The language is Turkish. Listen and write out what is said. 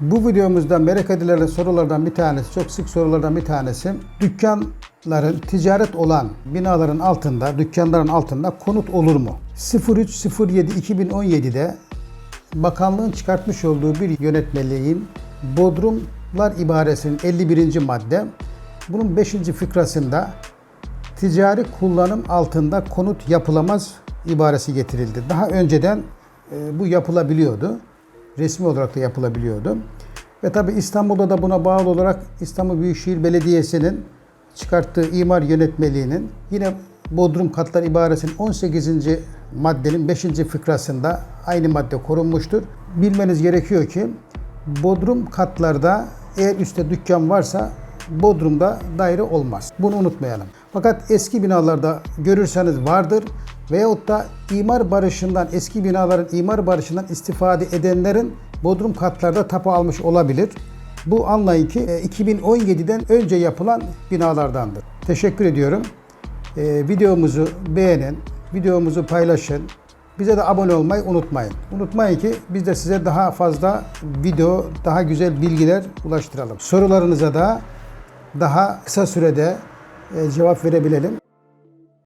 Bu videomuzda merak edilen sorulardan bir tanesi, çok sık sorulardan bir tanesi. Dükkanların ticaret olan binaların altında, dükkanların altında konut olur mu? 03.07.2017'de bakanlığın çıkartmış olduğu bir yönetmeliğin Bodrumlar ibaresinin 51. madde bunun 5. fıkrasında ticari kullanım altında konut yapılamaz ibaresi getirildi. Daha önceden e, bu yapılabiliyordu. Resmi olarak da yapılabiliyordu. Ve tabi İstanbul'da da buna bağlı olarak İstanbul Büyükşehir Belediyesi'nin çıkarttığı imar yönetmeliğinin yine Bodrum Katlar ibaresinin 18. maddenin 5. fıkrasında aynı madde korunmuştur. Bilmeniz gerekiyor ki Bodrum katlarda eğer üstte dükkan varsa Bodrum'da daire olmaz. Bunu unutmayalım. Fakat eski binalarda görürseniz vardır veyahut da imar barışından, eski binaların imar barışından istifade edenlerin Bodrum katlarda tapu almış olabilir. Bu anlayın ki e, 2017'den önce yapılan binalardandır. Teşekkür ediyorum. E, videomuzu beğenin, videomuzu paylaşın. Bize de abone olmayı unutmayın. Unutmayın ki biz de size daha fazla video, daha güzel bilgiler ulaştıralım. Sorularınıza da daha kısa sürede e, cevap verebilelim.